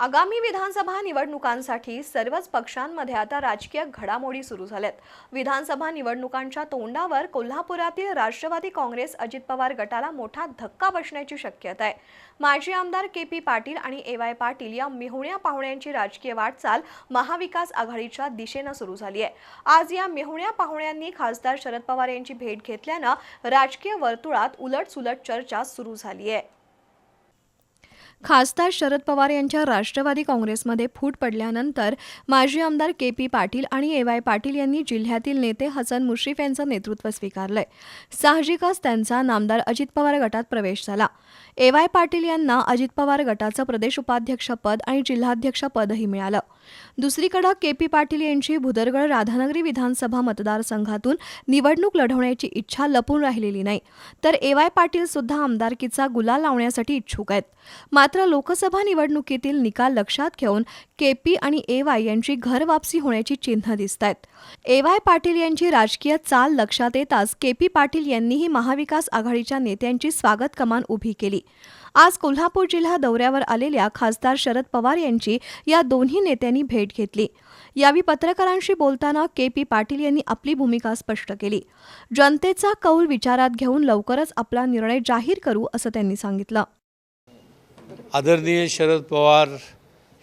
आगामी विधानसभा निवडणुकांसाठी सर्वच पक्षांमध्ये आता राजकीय घडामोडी सुरू झाल्यात. विधानसभा निवडणुकांच्या तोंडावर कोल्हापुरातील राष्ट्रवादी काँग्रेस अजित पवार गटाला मोठा धक्का बसण्याची शक्यता आहे. माजी आमदार के पी पाटील आणि ए वाय पाटील या मेहुण्या पाहुण्यांची राजकीय वाटचाल महाविकास आघाडीच्या दिशेनं सुरू झाली आहे. आज या मेहुण्या पाहुण्यांनी खासदार शरद पवार यांची भेट घेतल्यानं राजकीय वर्तुळात उलटसुलट चर्चा सुरू झाली आहे. खासदार शरद पवार यांच्या राष्ट्रवादी काँग्रेसमध्ये फूट पडल्यानंतर माजी आमदार के पी पाटील आणि ए वाय पाटील यांनी जिल्ह्यातील नेते हसन मुश्रीफ यांचं नेतृत्व स्वीकारलंय. साहजिकच त्यांचा नामदार अजित पवार गटात प्रवेश झाला. ए वाय पाटील यांना अजित पवार गटाचं प्रदेश उपाध्यक्षपद आणि जिल्हाध्यक्षपदही मिळालं. दुसरीकडे के पी पाटील यांची भुदरगड राधानगरी विधानसभा मतदारसंघातून निवडणूक लढवण्याची इच्छा लपून राहिलेली नाही. तर ए वाय पाटील सुद्धा आमदारकीचा गुलाल लावण्यासाठी इच्छुक आहेत. मात्र लोकसभा निवडणुकीतील निकाल लक्षात घेऊन के पी आणि ए वाय यांची घरवापसी होण्याची चिन्ह दिसत आहेत ए वाय पाटील यांची राजकीय चाल लक्षात येताच के पी पाटील यांनीही महाविकास आघाडीच्या नेत्यांची स्वागत कमान उभी केली. आज कोल्हापूर जिल्हा दौऱ्यावर आलेल्या खासदार शरद पवार यांची या दोन्ही नेत्यांनी भेट घेतली. यावेळी पत्रकारांशी बोलताना के पी पाटील यांनी आपली भूमिका स्पष्ट केली. जनतेचा कौल विचारात घेऊन लवकरच आपला निर्णय जाहीर करू असं त्यांनी सांगितलं. आदरणीय शरद पवार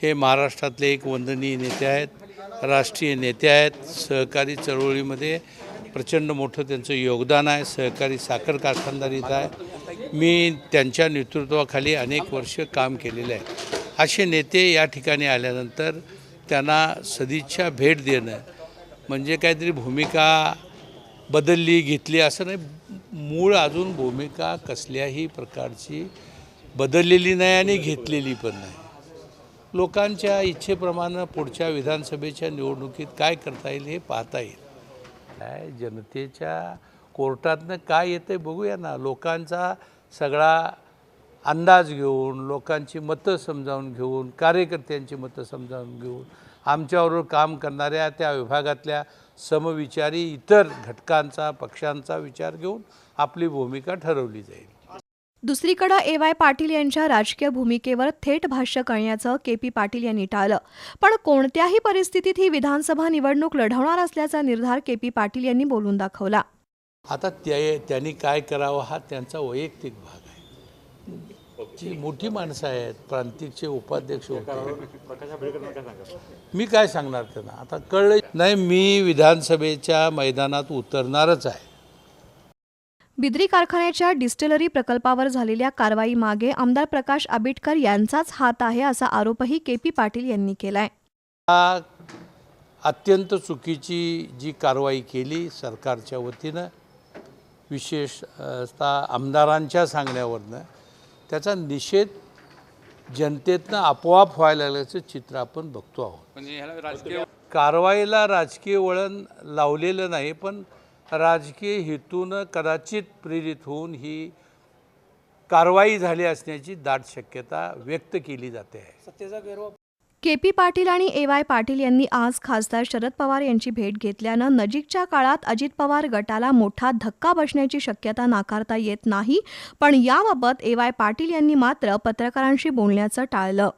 हे महाराष्ट्रातले एक वंदनीय नेते आहेत राष्ट्रीय नेते आहेत. सहकारी चळवळीमध्ये प्रचंड मोठं त्यांचं योगदान आहे. सहकारी साखर कारखानदारीत आहे. मी त्यांच्या नेतृत्वाखाली अनेक वर्ष काम केलेलं आहे. असे नेते या ठिकाणी आल्यानंतर त्यांना सदिच्छा भेट देणं म्हणजे काहीतरी भूमिका बदलली घेतली असं नाही. मूळ अजून भूमिका कसल्याही प्रकारची बदललेली नाही आणि घेतलेली पण नाही. लोकांच्या इच्छेप्रमाणे पुढच्या विधानसभेच्या निवडणुकीत काय करता येईल हे पाहता येईल. काय जनतेच्या कोर्टातनं काय येतं बघूया ना. लोकांचा सगळा अंदाज घेऊन लोकांची मतं समजावून घेऊन कार्यकर्त्यांची मतं समजावून घेऊन आमच्याबरोबर काम करणाऱ्या त्या विभागातल्या समविचारी इतर घटकांचा पक्षांचा विचार घेऊन आपली भूमिका ठरवली जाईल. दुसरीकडे ए वाय पाटील यांच्या राजकीय भूमिकेवर थेट भाष्य करण्याचं के पी पाटील यांनी टाळलं. पण कोणत्याही परिस्थितीत ही विधानसभा निवडणूक लढवणार असल्याचा निर्धार के पी पाटील यांनी बोलून दाखवला. आता त्या त्यांनी काय करावं हा त्यांचा वैयक्तिक भाग आहे. जी मोठी माणसं आहेत प्रांतिकचे उपाध्यक्ष होते. मी काय सांगणार त्यांना? आता कळलं नाही मी विधानसभेच्या मैदानात उतरणारच आहे. बिद्री कारखान्याच्या डिस्टिलरी प्रकल्पावर झालेल्या कारवाईमागे आमदार प्रकाश आंबेडकर यांचाच हात आहे असा आरोपही के पी पाटील यांनी केलाय. हा अत्यंत चुकीची जी कारवाई केली सरकारच्या वतीनं विशेषतः आमदारांच्या सांगण्यावरनं त्याचा निषेध जनतेतनं आपोआप व्हायला लागल्याचं चित्र आपण बघतो आहोत. कारवाईला राजकीय वळण लावलेलं नाही पण राजकीय हेतूनं कदाचित प्रेरित होऊन ही कारवाई झाली असण्याची दाट शक्यता व्यक्त केली जाते. आहे के पी पाटील आणि ए वाय पाटील यांनी आज खासदार शरद पवार यांची भेट घेतल्यानं नजीकच्या काळात अजित पवार गटाला मोठा धक्का बसण्याची शक्यता नाकारता येत नाही पण याबाबत ए वाय पाटील यांनी मात्र पत्रकारांशी बोलण्याचं टाळलं.